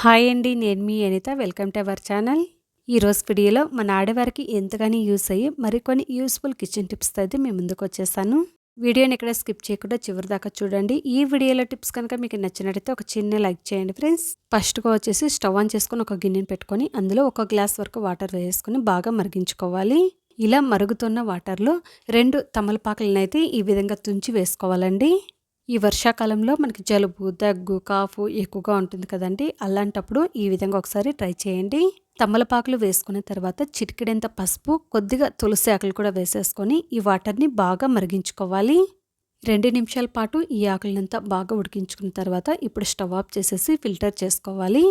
Hi అండి నేను మీ Anitha. Welcome to our channel. ఈరోజు వీడియోలో మన ఆడవారికి ఎంతగానో యూస్ అయ్యి మరికొన్ని యూస్ఫుల్ కిచెన్ టిప్స్ అయితే మేము ముందుకు వచ్చేసాను. వీడియోని ఇక్కడ స్కిప్ చేయకుండా చివరి దాకా చూడండి. ఈ వీడియోలో టిప్స్ కనుక మీకు నచ్చినట్టయితే ఒక చిన్న లైక్ చేయండి ఫ్రెండ్స్. ఫస్ట్గా వచ్చేసి స్టవ్ ఆన్ చేసుకొని ఒక గిన్నెని పెట్టుకొని అందులో ఒక గ్లాస్ వరకు వాటర్ వేసుకొని బాగా మరిగించుకోవాలి. ఇలా మరుగుతున్న వాటర్లో రెండు తమలపాకులను అయితే ఈ విధంగా తుంచి వేసుకోవాలండి. ఈ వర్షాకాలంలో మనకి జలుబు దగ్గు కాఫు ఎక్కువగా ఉంటుంది కదండి. అలాంటప్పుడు ఈ విధంగా ఒకసారి ట్రై చేయండి. తమలపాకులు వేసుకున్న తర్వాత చిటికెడంత పసుపు కొద్దిగా తులసి ఆకులు కూడా వేసేసుకొని ఈ వాటర్ని బాగా మరిగించుకోవాలి. రెండు నిమిషాల పాటు ఈ ఆకులంతా బాగా ఉడికించుకున్న తర్వాత ఇప్పుడు స్టవ్ ఆఫ్ చేసేసి ఫిల్టర్ చేసుకోవాలి.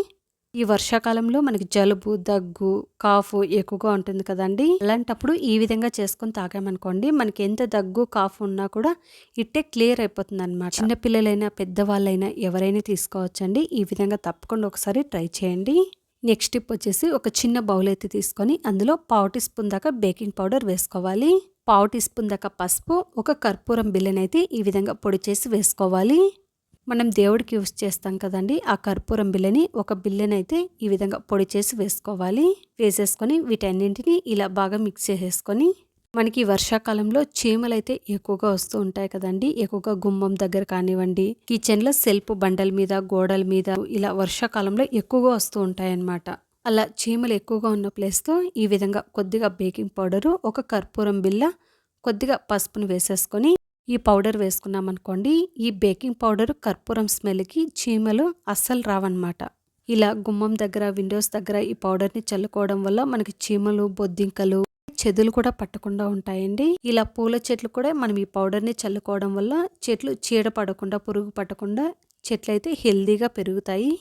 ఈ వర్షాకాలంలో మనకి జలుబు దగ్గు కాఫ్ ఎక్కువగా ఉంటుంది కదండి. అలాంటప్పుడు ఈ విధంగా చేసుకొని తాగామనుకోండి మనకి ఎంత దగ్గు కాఫ్ ఉన్నా కూడా ఇట్టే క్లియర్ అయిపోతుంది అనమాట చిన్నపిల్లలైనా పెద్దవాళ్ళైనా ఎవరైనా తీసుకోవచ్చండి. ఈ విధంగా తప్పకుండా ఒకసారి ట్రై చేయండి. నెక్స్ట్ టిప్ వచ్చేసి ఒక చిన్న బౌల్ అయితే తీసుకొని అందులో పావు టీ స్పూన్ దాకా బేకింగ్ పౌడర్ వేసుకోవాలి. పావు టీ స్పూన్ దాకా పసుపు ఒక కర్పూరం బిల్లనైతే ఈ విధంగా పొడి చేసి వేసుకోవాలి. మనం దేవుడికి యూస్ చేస్తాం కదండి ఆ కర్పూరం బిల్లని ఒక బిల్లెనైతే ఈ విధంగా పొడి చేసి వేసుకోవాలి. వేసేసుకొని వీటన్నింటిని ఇలా బాగా మిక్స్ చేసేసుకొని మనకి వర్షాకాలంలో చీమలు అయితే ఎక్కువగా వస్తూ ఉంటాయి కదండి. ఎక్కువగా గుమ్మం దగ్గర కానివ్వండి కిచెన్లో సెల్ఫ్ బండల మీద గోడల మీద ఇలా వర్షాకాలంలో ఎక్కువగా వస్తూ ఉంటాయి అన్నమాట అలా చీమలు ఎక్కువగా ఉన్న ప్లేస్తో ఈ విధంగా కొద్దిగా బేకింగ్ పౌడరు ఒక కర్పూరం బిల్ల కొద్దిగా పసుపును వేసేసుకొని ఈ పౌడర్ వేసుకున్నామనుకోండి ఈ బేకింగ్ పౌడర్ కర్పూరం స్మెల్కి చీమలు అస్సలు రావన్నమాట. ఇలా గుమ్మం దగ్గర విండోస్ దగ్గర ఈ పౌడర్ని చల్లుకోవడం వల్ల మనకి చీమలు బొద్దింకలు చెదులు కూడా పట్టకుండా ఉంటాయండి. ఇలా పూల చెట్లు కూడా మనం ఈ పౌడర్ని చల్లుకోవడం వల్ల చెట్లు చీడ పడకుండా పురుగు పట్టకుండా చెట్లు అయితే హెల్దీగా పెరుగుతాయి.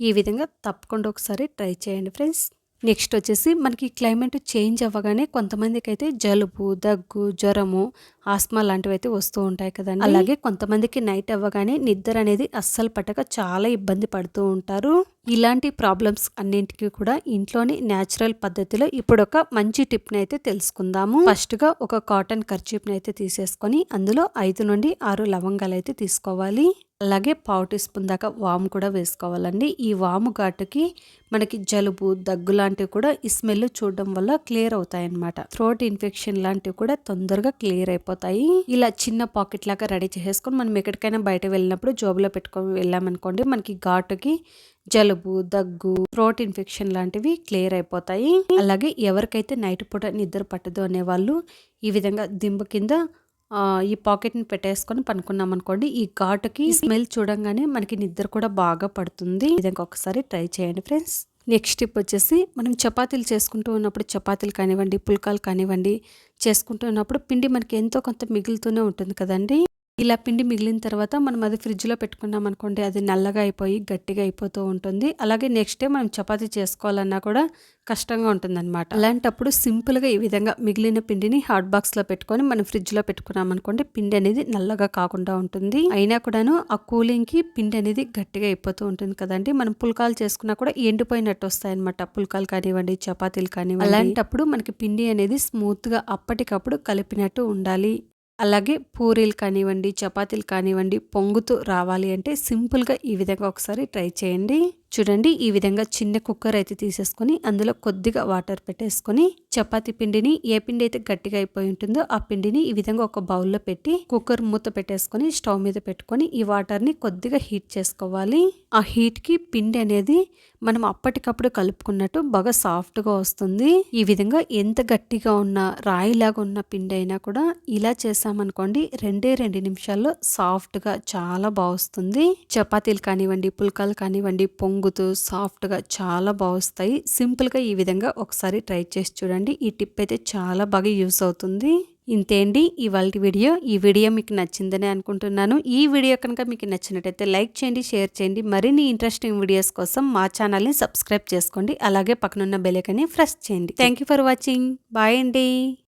ఈ విధంగా తప్పకుండా ఒకసారి ట్రై చేయండి ఫ్రెండ్స్. నెక్స్ట్ వచ్చేసి మనకి క్లైమేట్ చేంజ్ అవ్వగానే కొంతమందికి అయితే జలుబు దగ్గు జ్వరము ఆస్మా లాంటివి అయితే వస్తూ ఉంటాయి కదండి. అలాగే కొంతమందికి నైట్ అవ్వగానే నిద్ర అనేది అస్సలు పట్టక చాలా ఇబ్బంది పడుతూ ఉంటారు. ఇలాంటి ప్రాబ్లమ్స్ అన్నింటికి కూడా ఇంట్లోని న్యాచురల్ పద్ధతిలో ఇప్పుడు ఒక మంచి టిప్ని అయితే తెలుసుకుందాము. ఫస్ట్గా ఒక కాటన్ కర్చీప్ని అయితే తీసేసుకొని అందులో ఐదు నుండి ఆరు లవంగాలు అయితే తీసుకోవాలి. అలాగే పావు టీ స్పూన్ దాకా వాము కూడా వేసుకోవాలండి. ఈ వాము ఘాటుకి మనకి జలుబు దగ్గు లాంటివి కూడా ఈ స్మెల్ చూడడం వల్ల క్లియర్ అవుతాయి అనమాట థ్రోట్ ఇన్ఫెక్షన్ లాంటివి కూడా తొందరగా క్లియర్ అయిపోతాయి. ఇలా చిన్న పాకెట్ లాగా రెడీ చేసేసుకొని మనం ఎక్కడికైనా బయట వెళ్ళినప్పుడు జోబులో పెట్టుకొని వెళ్ళామనుకోండి మనకి ఘాటుకి జలుబు దగ్గు థ్రోట్ ఇన్ఫెక్షన్ లాంటివి క్లియర్ అయిపోతాయి. అలాగే ఎవరికైతే నైట్ పూట నిద్ర పట్టదు అనే వాళ్ళు ఈ విధంగా దింబ కింద ఈ పాకెట్ని పెట్టేసుకొని పనుకున్నాం అనుకోండి ఈ ఘాటుకి స్మెల్ చూడంగానే మనకి నిద్ర కూడా బాగా పడుతుంది. విధంగా ఒకసారి ట్రై చేయండి ఫ్రెండ్స్. నెక్స్ట్ టిప్ వచ్చేసి మనం చపాతీలు చేసుకుంటూ ఉన్నప్పుడు చపాతీలు కానివ్వండి పుల్కాలు కానివ్వండి చేసుకుంటూ ఉన్నప్పుడు పిండి మనకి ఎంతో కొంత మిగులుతూనే ఉంటుంది కదండి. ఇలా పిండి మిగిలిన తర్వాత మనం అది ఫ్రిడ్జ్లో పెట్టుకున్నాం అనుకోండి అది నల్లగా అయిపోయి గట్టిగా అయిపోతూ ఉంటుంది. అలాగే నెక్స్ట్ డే మనం చపాతీ చేసుకోవాలన్నా కూడా కష్టంగా ఉంటుందన్నమాట. అలాంటప్పుడు సింపుల్గా ఈ విధంగా మిగిలిన పిండిని హాట్ బాక్స్లో పెట్టుకొని మనం ఫ్రిడ్జ్లో పెట్టుకున్నాం అనుకోండి పిండి అనేది నల్లగా కాకుండా ఉంటుంది. అయినా కూడాను ఆ కూలింగ్కి పిండి అనేది గట్టిగా అయిపోతూ ఉంటుంది కదండి. మనం పుల్కాలు చేసుకున్నా కూడా ఎండిపోయినట్టు వస్తాయన్నమాట. పుల్కాలు కానివ్వండి చపాతీలు కానివ్వండి. అలాంటప్పుడు మనకి పిండి అనేది స్మూత్గా అప్పటికప్పుడు కలిపినట్టు ఉండాలి. అలాగే పూరీలు కానివ్వండి చపాతీలు కానివ్వండి పొంగుతూ రావాలి అంటే సింపుల్గా ఈ విధంగా ఒకసారి ట్రై చేయండి. చూడండి ఈ విధంగా చిన్న కుక్కర్ అయితే తీసేసుకొని అందులో కొద్దిగా వాటర్ పెట్టేసుకొని చపాతీ పిండిని ఏ పిండి అయితే గట్టిగా అయిపోయి ఉంటుందో ఆ పిండిని ఈ విధంగా ఒక బౌల్లో పెట్టి కుక్కర్ మూత పెట్టేసుకొని స్టవ్ మీద పెట్టుకొని ఈ వాటర్ని కొద్దిగా హీట్ చేసుకోవాలి. ఆ హీట్కి పిండి అనేది మనం అప్పటికప్పుడు కలుపుకున్నట్టు బాగా సాఫ్ట్గా వస్తుంది. ఈ విధంగా ఎంత గట్టిగా ఉన్న రాయిలాగా ఉన్న పిండి అయినా కూడా ఇలా చేసామనుకోండి రెండే రెండు నిమిషాల్లో సాఫ్ట్గా చాలా బాగుస్తుంది చపాతీలు కానివ్వండి పుల్కాలు కానివ్వండి పొంగు పొంగుతూ సాఫ్ట్గా చాలా బాగుస్తాయి. సింపుల్గా ఈ విధంగా ఒకసారి ట్రై చేసి చూడండి. ఈ టిప్ అయితే చాలా బాగా యూస్ అవుతుంది. ఇంతే అండి. ఇవాళ వీడియో. ఈ వీడియో మీకు నచ్చిందని అనుకుంటున్నాను. ఈ వీడియో కనుక మీకు నచ్చినట్టయితే లైక్ చేయండి షేర్ చేయండి. మరిన్ని ఇంట్రెస్టింగ్ వీడియోస్ కోసం మా ఛానల్ని సబ్స్క్రైబ్ చేసుకోండి. అలాగే పక్కనున్న బెలకని ప్రెస్ చేయండి. Thank for watching. బాయ్ అండి.